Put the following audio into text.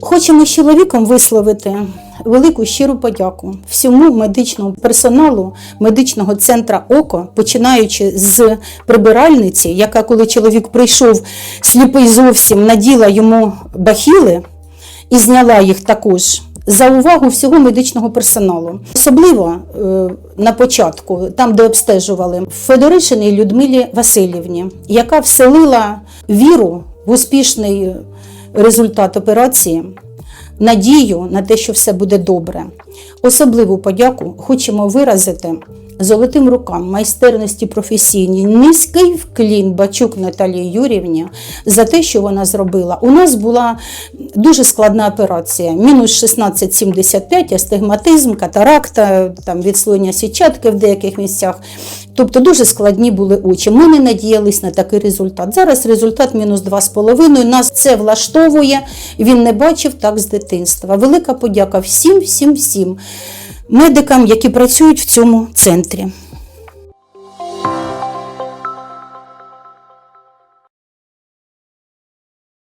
Хочемо з чоловіком висловити велику щиру подяку всьому медичному персоналу медичного центру ОКО, починаючи з прибиральниці, яка, коли чоловік прийшов сліпий зовсім, наділа йому бахіли і зняла їх також. За увагу всього медичного персоналу, особливо е, на початку, там де обстежували Федоришиній Людмилі Васильівні, яка вселила віру в успішний результат операції, надію на те, що все буде добре. Особливу подяку хочемо виразити золотим рукам майстерності професійній, низький вклін Бачук Наталії Юрівні за те, що вона зробила. У нас була дуже складна операція: мінус 16,75, астигматизм, катаракта, там відслоєння сітчатки в деяких місцях. Тобто дуже складні були очі. Ми не надіялись на такий результат. Зараз результат мінус 2,5. Нас це влаштовує. Він не бачив так з дитинства. Велика подяка всім, всім, всім медикам, які працюють в цьому центрі.